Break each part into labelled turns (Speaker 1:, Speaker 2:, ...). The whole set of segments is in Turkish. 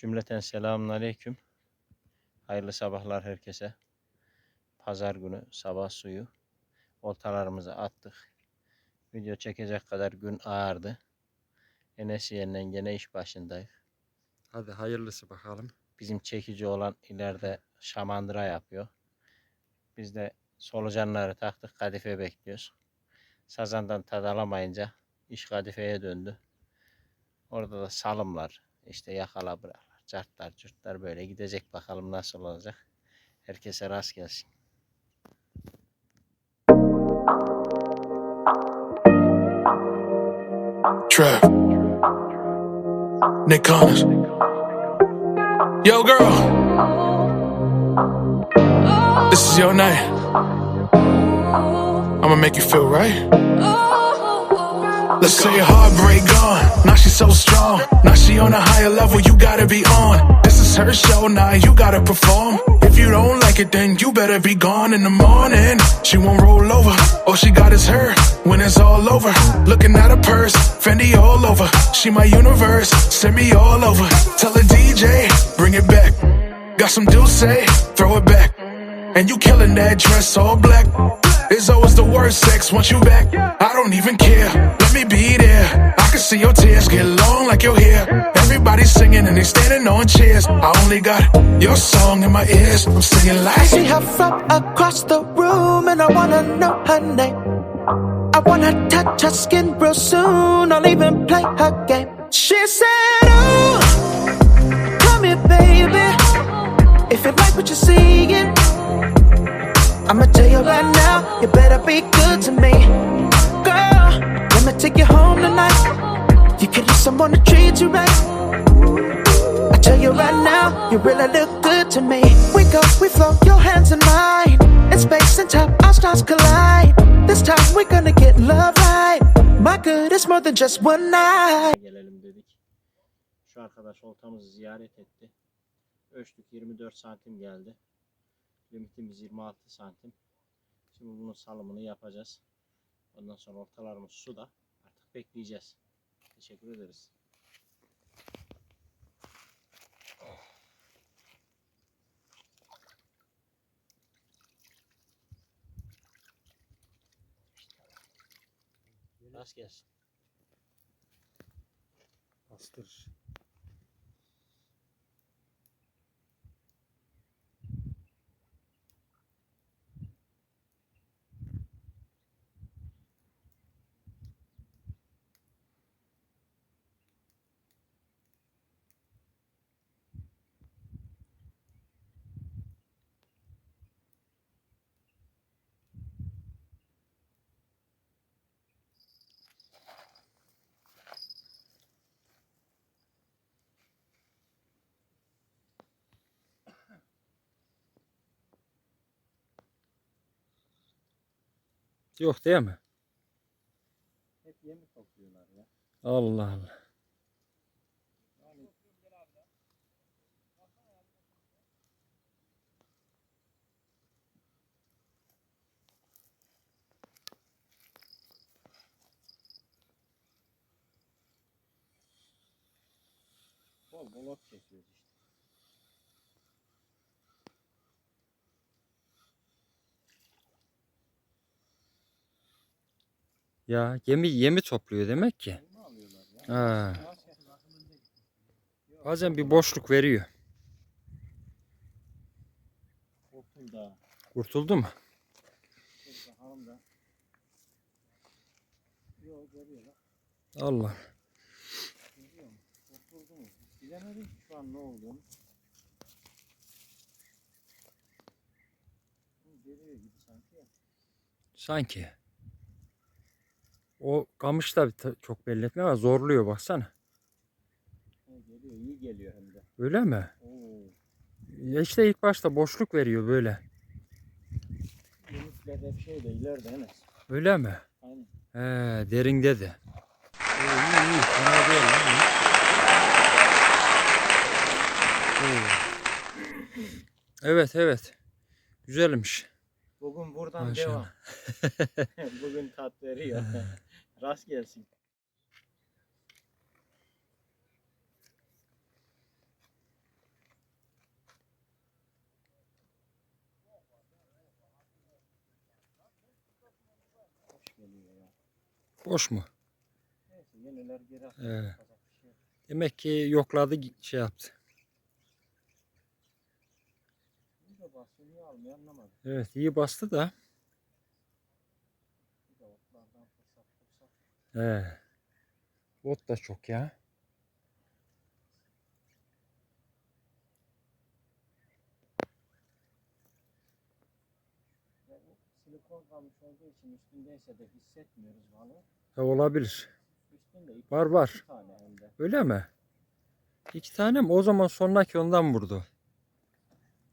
Speaker 1: Cümleten selamun aleyküm. Hayırlı sabahlar herkese. Pazar günü sabah suyu. Oltalarımızı attık. Video çekecek kadar gün ağırdı. Enes yeniden gene iş başındayız.
Speaker 2: Hadi hayırlısı bakalım.
Speaker 1: Bizim çekici olan ileride şamandıra yapıyor. Biz de solucanları taktık kadife bekliyoruz. Sazandan tad alamayınca iş kadifeye döndü. Orada da salımlar, işte yakala bıraklar, cartlar, cürtler böyle gidecek bakalım nasıl olacak. Herkese rast gelsin.
Speaker 3: Trap. Nick Connors. Yo, girl. This is your night. I'ma make you feel right. Let's say heartbreak gone. Now she's so strong. Now she on a higher level. You gotta be on. This is her show. Now you gotta perform. If you don't like it, then you better be gone in the morning. She won't roll over. All she got is her. When it's all over, looking at her purse. Fendi all over. She my universe. Send me all over. Tell her DJ, bring it back. Got some Dulce, eh? throw it back. And you killing that dress all black. It's always the worst sex once you back. I don't even care. Let me be there. I can see your tears get long like your hair. Everybody's singing and they standing on chairs. I only got your song in my ears. I'm singing like.
Speaker 4: I see her from across the room and I wanna know her name. I wanna touch her skin real soon. I'll even play her game. She said, Ooh, come here, baby. If you like what you're seeing, I'ma tell you right now, you better be good to me. Girl, let me take you home tonight. You can use someone to treat you right. I tell you right now, you really look good to me. We go, we flow, your hands in mine. In space and time, our stars collide. This time we're gonna get love right. My good is more than just one night.
Speaker 1: Arkadaş oltamızı ziyaret etti. Ölçtük 24 santim geldi. Limitimiz 26 santim. Şimdi bunun salımını yapacağız. Ondan sonra ortalarımız suda. Artık bekleyeceğiz. Teşekkür ederiz. Rast gelsin.
Speaker 2: Bastır. Yok değil mi?
Speaker 1: Hep yemi topluyorlar ya.
Speaker 2: Allah Allah.
Speaker 1: Bol bol ot çekiyoruz işte.
Speaker 2: Ya yemi yemi topluyor demek ki. Ha. Bazen bir boşluk veriyor.
Speaker 1: Korktum da.
Speaker 2: Kurtuldu mu? Allah.
Speaker 1: Kurtuldu? Bilemedim şu an ne olduğunu. Hı, Geliyor gibi sanki ya.
Speaker 2: Sanki. O kamış da çok belli etmiyor ama zorluyor baksana.
Speaker 1: Geliyor iyi geliyor hem de.
Speaker 2: Öyle mi?
Speaker 1: Oo.
Speaker 2: Ya işte ilk başta boşluk veriyor böyle.
Speaker 1: Yemişler hep şeyde ileride Enes.
Speaker 2: Öyle mi?
Speaker 1: Aynen.
Speaker 2: He, derinde de. İyi iyi. Fena değil lan. iyi. Oo. Evet evet. Güzelmiş.
Speaker 1: Bugün buradan
Speaker 2: Maşallah.
Speaker 1: devam. Bugün tat veriyor. Rast gelsin.
Speaker 2: Boş mu?
Speaker 1: Neyse yeniler geri.
Speaker 2: Ee, demek ki yokladı şey yaptı. Evet iyi bastı da. He. Ot da çok ya.
Speaker 1: Silikon kalmış olduğu için üstündeyse de hissetmiyoruz balığı.
Speaker 2: Ha, olabilir.
Speaker 1: Üstünde iki,
Speaker 2: Var var.
Speaker 1: iki tane hem de.
Speaker 2: Öyle mi? İki tane mi? O zaman sonraki ondan vurdu.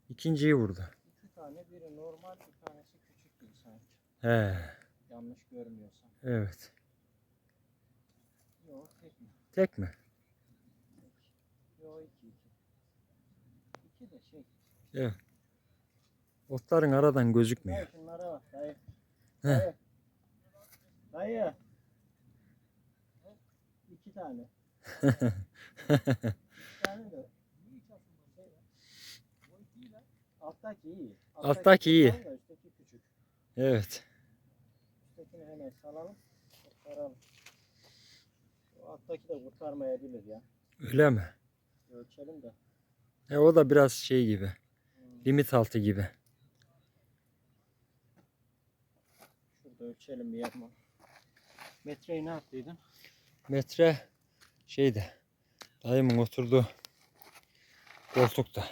Speaker 2: İkinciyi vurdu.
Speaker 1: İki tane biri normal bir tanesi küçük gibi sanki.
Speaker 2: He.
Speaker 1: Yanlış görmüyorsam.
Speaker 2: Evet.
Speaker 1: Tek mi? Yok iki iki. İki de şey.
Speaker 2: Evet. Otların aradan gözükmüyor.
Speaker 1: Dayı şunlara bak dayı.
Speaker 2: Heh.
Speaker 1: Dayı. Dayı. İki tane. İki tane de. Alttaki iyi.
Speaker 2: Alttaki iyi.
Speaker 1: kurtarın da Üstteki küçük.
Speaker 2: Evet.
Speaker 1: Üsttekini hemen salalım. Kurtaralım. Alttaki de kurtarmayabilir ya.
Speaker 2: Öyle mi?
Speaker 1: Ölçelim de.
Speaker 2: E, o da biraz şey gibi.
Speaker 1: Hmm.
Speaker 2: Limit altı gibi.
Speaker 1: Şurada ölçelim bir yapma. Metreyi ne yaptıydın?
Speaker 2: Metre şeyde. Dayımın oturduğu koltukta.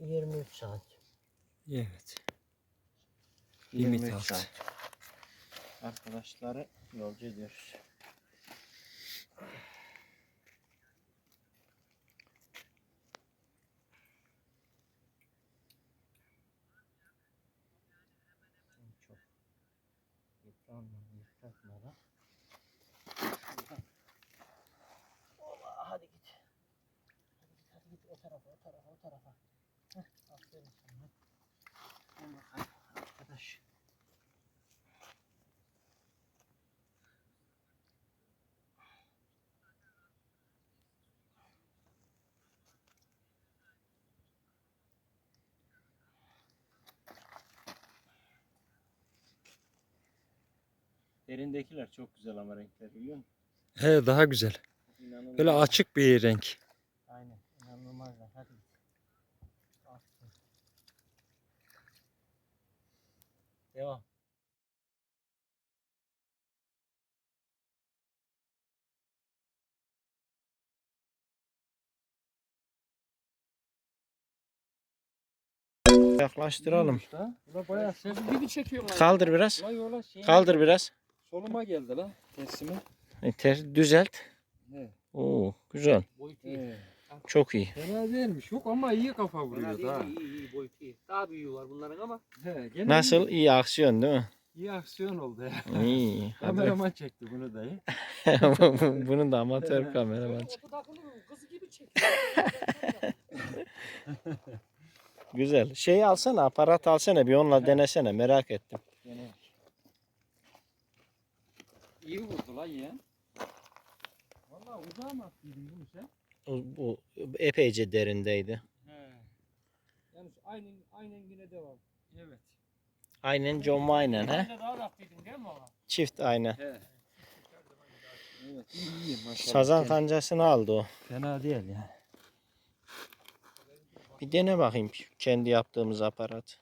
Speaker 1: Yirmi üç santim.
Speaker 2: Evet. Limit
Speaker 1: 23 santim. Arkadaşları yolcu ediyoruz. Çok yıpranmadan, yıpratmadan. Şuradan. Ola, hadi git. Hadi git, hadi git o tarafa, o tarafa, o tarafa. Heh, aferin sana. Gel bakalım arkadaş. Derindekiler çok güzel ama renkler biliyor musun?
Speaker 2: He daha güzel.
Speaker 1: İnanılmaz.
Speaker 2: Böyle açık bir renk.
Speaker 1: Aynen. İnanılmazlar. Hadi. Aferin. Devam. Yaklaştıralım.
Speaker 2: Bayağı gibi çekiyor.
Speaker 1: Kaldır biraz.
Speaker 2: Şey.
Speaker 1: Kaldır biraz.
Speaker 2: Soluma geldi la tersime.
Speaker 1: E, ter- düzelt.
Speaker 2: He.
Speaker 1: Oo, güzel.
Speaker 5: Boyutu iyi.
Speaker 2: He.
Speaker 1: Çok iyi.
Speaker 2: Fena değilmiş. Yok ama iyi kafa
Speaker 5: Fena
Speaker 2: vuruyor
Speaker 5: değil,
Speaker 2: da.
Speaker 5: iyi, iyi, iyi, boyutu iyi. Daha büyüğü var bunların ama.
Speaker 2: He, gene
Speaker 1: Nasıl?
Speaker 2: iyi.
Speaker 1: İyi aksiyon değil mi?
Speaker 2: İyi aksiyon oldu ya.
Speaker 1: İyi.
Speaker 2: Kameraman çekti bunu dayı.
Speaker 1: Bunun da amatör kameraman.
Speaker 5: Mı? Kız gibi çekiyor.
Speaker 1: Güzel. Şey alsana, aparat alsana bir onunla denesene merak ettim.
Speaker 2: İyi vurdu la yeğen. Valla uzağa mı attıydın bunu sen?
Speaker 1: O, bu epeyce derindeydi.
Speaker 2: He.
Speaker 5: Yani aynen, aynen yine devam.
Speaker 2: Evet.
Speaker 1: Aynen John Wayne'en he?
Speaker 5: Sen daha rahatlıydın değil mi ama?
Speaker 1: Çift aynen.
Speaker 2: He. Evet iyi iyi maşallah.
Speaker 1: Sazan kancasını aldı o.
Speaker 2: Fena değil ya.
Speaker 1: Bir dene bakayım kendi yaptığımız aparat.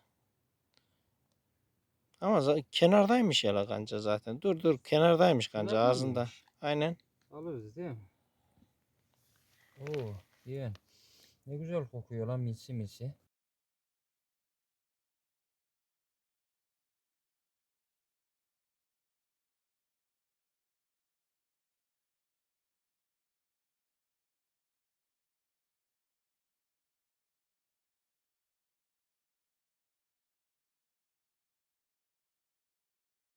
Speaker 1: Ama kenardaymış ya la kanca zaten. Dur dur kenardaymış kanca
Speaker 2: Kenarda
Speaker 1: ağzında.
Speaker 2: mıymış?
Speaker 1: Aynen.
Speaker 2: Alırız değil mi? Oo yeğen. Ne güzel kokuyor lan misi misi.